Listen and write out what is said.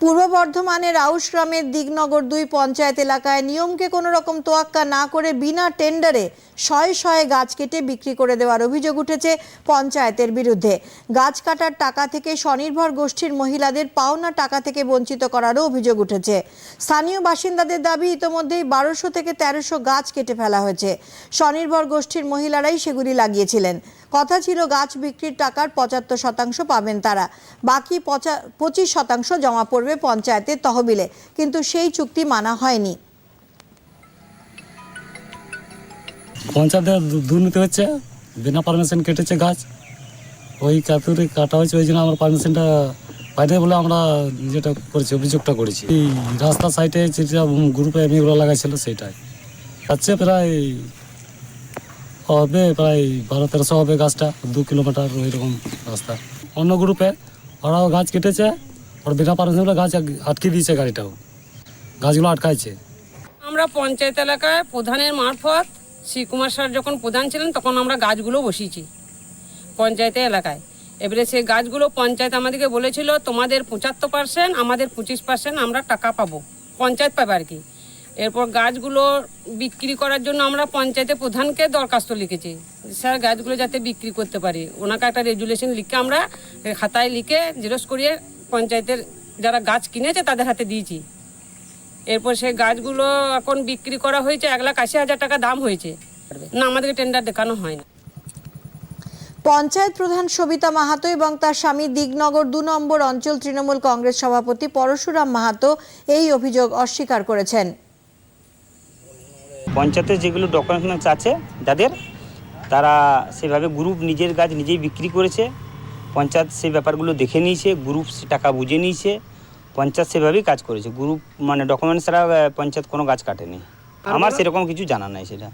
পূর্ব বর্ধমানের আউশ গ্রামের দিগনগর দুই পঞ্চায়েত এলাকায় নিয়মকে কোনো রকম তোয়াক্কা না করে বিনা টেন্ডারে শয়ে শয়ে গাছ কেটে বিক্রি করে দেওয়ার অভিযোগ উঠেছে পঞ্চায়েতের বিরুদ্ধে। গাছ কাটার টাকা থেকে স্বনির্ভর গোষ্ঠীর মহিলাদের পাওনা টাকা থেকে বঞ্চিত করারও অভিযোগ উঠেছে। স্থানীয় বাসিন্দাদের দাবি, ইতোমধ্যেই বারোশো থেকে তেরোশো গাছ কেটে ফেলা হয়েছে। স্বনির্ভর গোষ্ঠীর মহিলারাই সেগুলি লাগিয়েছিলেন। কথা ছিল গাছ বিক্রির টাকার পঁচাত্তর শতাংশ পাবেন তারা। বাকি পঁচা, পঁচিশ শতাংশ জমা পড়বে পঞ্চায়েতের তহবিলে, কিন্তু সেই চুক্তি মানা হয়নি। পঞ্চায়েতে দুর্নীতি হচ্ছে, বিনা পারমিশন কেটেছে গাছ। ওই কাতুরে কাটা হয়েছে, ওই জন্য আমরা পারমিশনটা পাইনি বলে আমরা যেটা করেছি, অভিযোগটা করেছি। এই রাস্তার সাইডে যেটা গ্রুপে এমনিগুলো লাগাইছিল, সেটাই। হচ্ছে প্রায় হবে প্রায় বারো তেরোশো হবে গাছটা দু কিলোমিটার ওইরকম রাস্তা। অন্য গ্রুপে ওরাও গাছ কেটেছে, ওর বিনা পারমিশন গাছ আটকে দিয়েছে গাড়িটাও। গাছগুলো আটকাইছে। আমরা পঞ্চায়েত এলাকায় প্রধানের মারফত শ্রীকুমার স্যার যখন প্রধান ছিলেন, তখন আমরা গাছগুলো বসিয়েছি পঞ্চায়েতের এলাকায়। এবারে সেই গাছগুলো পঞ্চায়েত আমাদেরকে বলেছিল, তোমাদের পঁচাত্তর পার্সেন্ট আমাদের পঁচিশ পার্সেন্ট আমরা টাকা পাবো। পঞ্চায়েত পাবে আর কি। এরপর গাছগুলো বিক্রি করার জন্য আমরা পঞ্চায়েতের প্রধানকে দরখাস্ত লিখেছি। স্যার, গাছগুলো যাতে বিক্রি করতে পারি। ওনাকে একটা রেজুলেশন লিখে আমরা খাতায় লিখে জেরক্স করিয়ে পঞ্চায়েতের যারা গাছ কিনেছে তাদের হাতে দিয়েছি। এরপর সেই গাছগুলো এখন বিক্রি করা হয়েছে, এক লাখ আশি হাজার টাকা দাম হয়েছে। না, আমাদেরকে টেন্ডার দেখানো হয় না। পঞ্চায়েত প্রধান সবিতা মাহাতো এবং তার স্বামী দিগনগর দু নম্বর অঞ্চল তৃণমূল কংগ্রেস সভাপতি পরশুরাম মাহাতো এই অভিযোগ অস্বীকার করেছেন। পঞ্চায়েতের যেগুলো ডকুমেন্টস আছে যাদের তারা সেভাবে গ্রুপ নিজের গাছ নিজেই বিক্রি করেছে পঞ্চায়েত সেই ব্যাপারগুলো দেখে নিয়েছে গ্রুপ টাকা বুঝে নিয়েছে পঞ্চায়েত সেভাবেই কাজ করেছে। গ্রুপ মানে ডকুমেন্টস ছাড়া পঞ্চায়েত কোনো গাছ কাটেনি। আমার সেরকম কিছু জানা নাই সেটা।